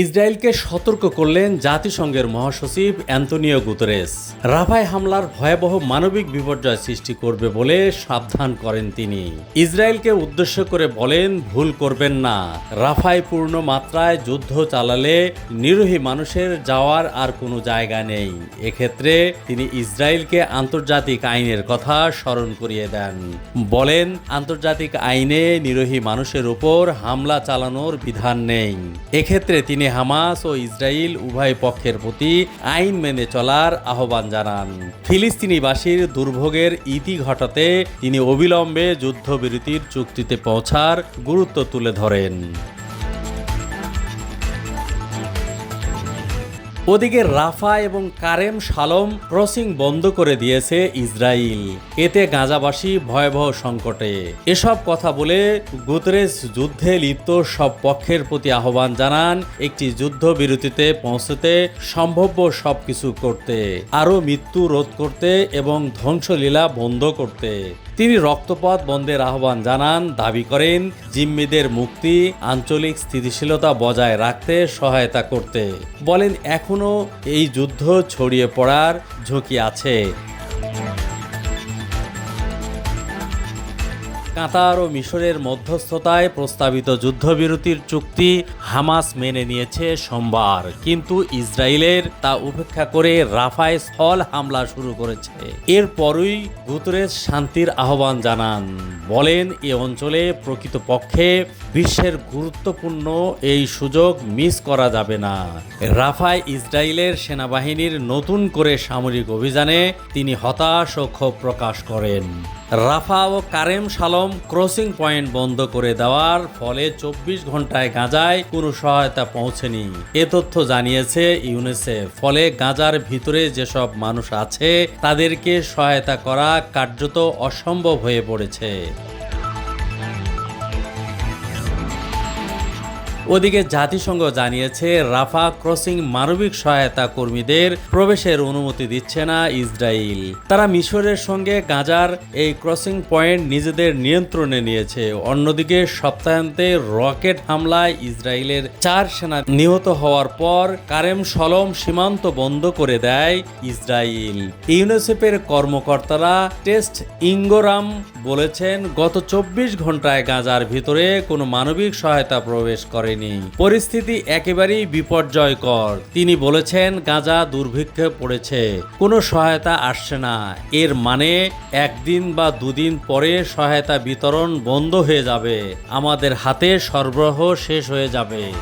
ইসরায়েলকে সতর্ক করলেন জাতিসংঘের মহাসচিব অ্যান্তনিও গুতরেস। রাফায় হামলার ভয়াবহ মানবিক বিপর্যয় সৃষ্টি করবে বলে সাবধান করেন তিনি। ইসরায়েলকে উদ্দেশ্য করে বলেন, ভুল করবেন না। রাফায় পূর্ণ মাত্রায় যুদ্ধ চালালে নিরীহী মানুষের যাওয়ার আর কোনো জায়গা নেই। এক্ষেত্রে তিনি ইসরায়েলকে আন্তর্জাতিক আইনের কথা স্মরণ করিয়ে দেন। বলেন, আন্তর্জাতিক আইনে নিরীহী মানুষের উপর হামলা চালানোর বিধান নেই। এক্ষেত্রে তিনি হামাস ও ইসরায়েল উভয় পক্ষের প্রতি আইন মেনে চলার আহ্বান জানান। ফিলিস্তিনিবাসীর দুর্ভোগের ইতি ঘটাতে তিনি অবিলম্বে যুদ্ধবিরতির চুক্তিতে পৌঁছার গুরুত্ব তুলে ধরেন। ওদিকে রাফা এবং কারেম শালম ক্রসিং বন্ধ করে দিয়েছে ইসরায়েল। এতে গাজাবাসী ভয়াবহ সংকটে। এসব কথা বলে গুতরেস যুদ্ধে লিপ্ত সব পক্ষের প্রতি আহ্বান জানান একটি যুদ্ধ বিরতিতে পৌঁছতে সম্ভাব্য সবকিছু করতে, আরও মৃত্যু রোধ করতে এবং ধ্বংসলীলা বন্ধ করতে। তিনি রক্তপথ বন্ধের আহ্বান জানান, দাবি করেন, জিম্মিদের মুক্তি, আঞ্চলিক স্থিতিশীলতা বজায় রাখতে সহায়তা করতে। বলেন এখনও এই যুদ্ধ ছড়িয়ে পড়ার ঝুঁকি আছে। কাতার ও মিশরের মধ্যস্থতায় প্রস্তাবিত যুদ্ধবিরতির চুক্তি হামাস মেনে নিয়েছে সোমবার। কিন্তু ইসরায়েলের তা উপেক্ষা করে রাফায় স্থল হামলা শুরু করেছে। এরপরই গুতরেস শান্তির আহ্বান জানান। বলেন, এ অঞ্চলে প্রকৃতপক্ষে বিশ্বের গুরুত্বপূর্ণ এই সুযোগ মিস করা যাবে না। রাফায় ইসরায়েলের সেনাবাহিনীর নতুন করে সামরিক অভিযানে তিনি হতাশ ও ক্ষোভ প্রকাশ করেন। রাফা ও কারেম সালম ক্রসিং পয়েন্ট বন্ধ করে দেওয়ার ফলে চব্বিশ ঘন্টায় গাঁজায় কোনো সহায়তা পৌঁছেনি। এ তথ্য জানিয়েছে ইউনিসেফ। ফলে গাঁজার ভিতরে যেসব মানুষ আছে, তাদেরকে সহায়তা করা কার্যত অসম্ভব হয়ে পড়েছে। ওদিকে জাতিসংঘ জানিয়েছে, রাফা ক্রসিং মানবিক সহায়তা কর্মীদের প্রবেশের অনুমতি দিচ্ছে না ইসরায়েল। তারা মিশরের সঙ্গে গাজার এই ক্রসিং পয়েন্ট নিজেদের নিয়ন্ত্রণে নিয়েছে। অন্যদিকে সপ্তাহান্তে রকেট হামলায় ইসরায়েলের চার সেনা নিহত হওয়ার পর কারেম সলম সীমান্ত বন্ধ করে দেয় ইসরায়েল। ইউনিসেফের কর্মকর্তারা টেস্ট ইঙ্গোরাম বলেছেন, গত চব্বিশ ঘন্টায় গাজার ভিতরে কোনো মানবিক সহায়তা প্রবেশ করেনি। পরিস্থিতি একেবারেই বিপর্যয়কর। তিনি বলেছেন, গাঁজা দুর্ভিক্ষে পড়েছে। কোনো সহায়তা আসছে না। এর মানে একদিন বা দুদিন পরে সহায়তা বিতরণ বন্ধ হয়ে যাবে। আমাদের হাতে সরবরাহ শেষ হয়ে যাবে।